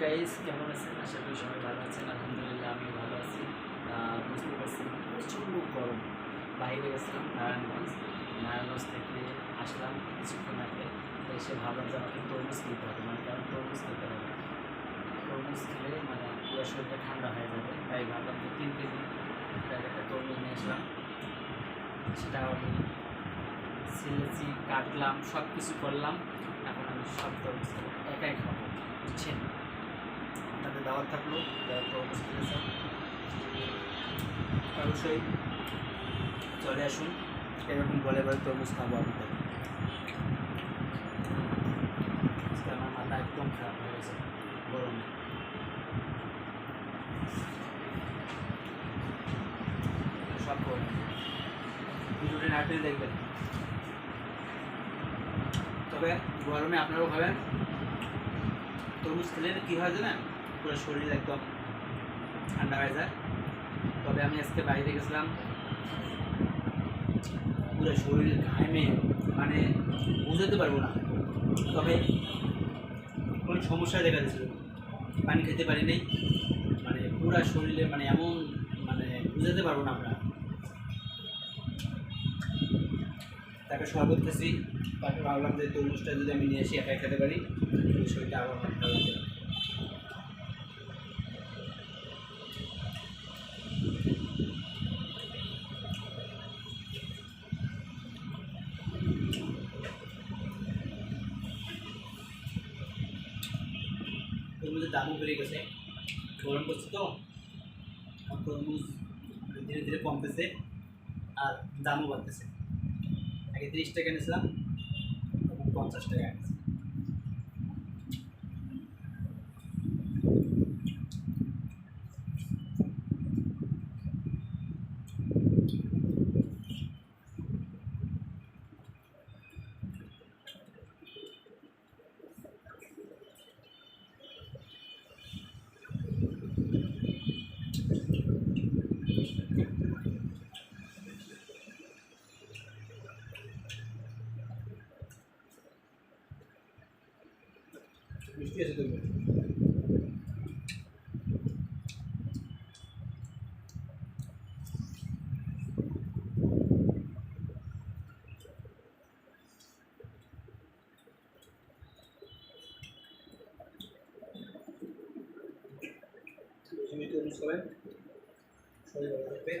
Guys কেমন আছেন? আশা করি সবাই ভালো আছেন। আলহামদুলিল্লাহ, আমি ভালো আছি। বুঝতে পারছি প্রচণ্ড গরম। বাইরে গেছিলাম, নারায়ণগঞ্জ। নারায়ণগঞ্জ থেকে আসলাম কিছুক্ষণ আগে। এসে ভাবলাম যে আমাকে তরমুজ খেতে হবে। মানে কারণ তরমুজ খেতে হবে? তরমুজ খেলে মানে পুরো শরীরটা ঠান্ডা হয়ে যাবে। তাই ভাবলাম যে তিন কেজি একটা তরমুজ নিয়ে আসলাম। সেটা আমি সিলেছি কাটলাম সব কিছু করলাম। এখন আমি সব তরমুজ একাই দাওয়াত থাকল, যারা তরমুজ খেতেছেন অবশ্যই চলে আসুন। এরকম বলে বলে তরমুজ খাব আপনাদের আমার মাথা একদম খারাপ হয়ে গেছে, গরমে। সব গরম। ভিডিওটি দেখবেন। তবে গরমে আপনারাও খাবেন। তরমুজ খেলে কী হয় জানেন? পুরো শরীর একদম ঠান্ডা হয়ে যায়। তবে আমি আজকে বাইরে গেছিলাম। পুরো শরীর ঘামে মানে বুঝাতে পারব না। তবে কোনো সমস্যা দেখা দিয়েছিল। পানি খেতে পারি নাই মানে পুরো শরীরে মানে এমন মানে বুঝাতে পারব না আমরা। তাকে শরবত খেয়েছি তাকে ভাবলাম যে তরমুজটা যদি আমি নিয়ে এসে একাই খেতে পারি। শরীরটা আরও ভালো তরমুজের দামও বেড়ে গেছে। গরম করছে তো তরমুজ ধীরে ধীরে কমতেছে, আর দামও বাড়তেছে। আগে তিরিশ টাকা এনেছিলাম পঞ্চাশ টাকা এনেছি। মিষ্টি আছে তরমুজ বেশি মিষ্টি তরমুজ খাবেন শরীর ভালো থাকবে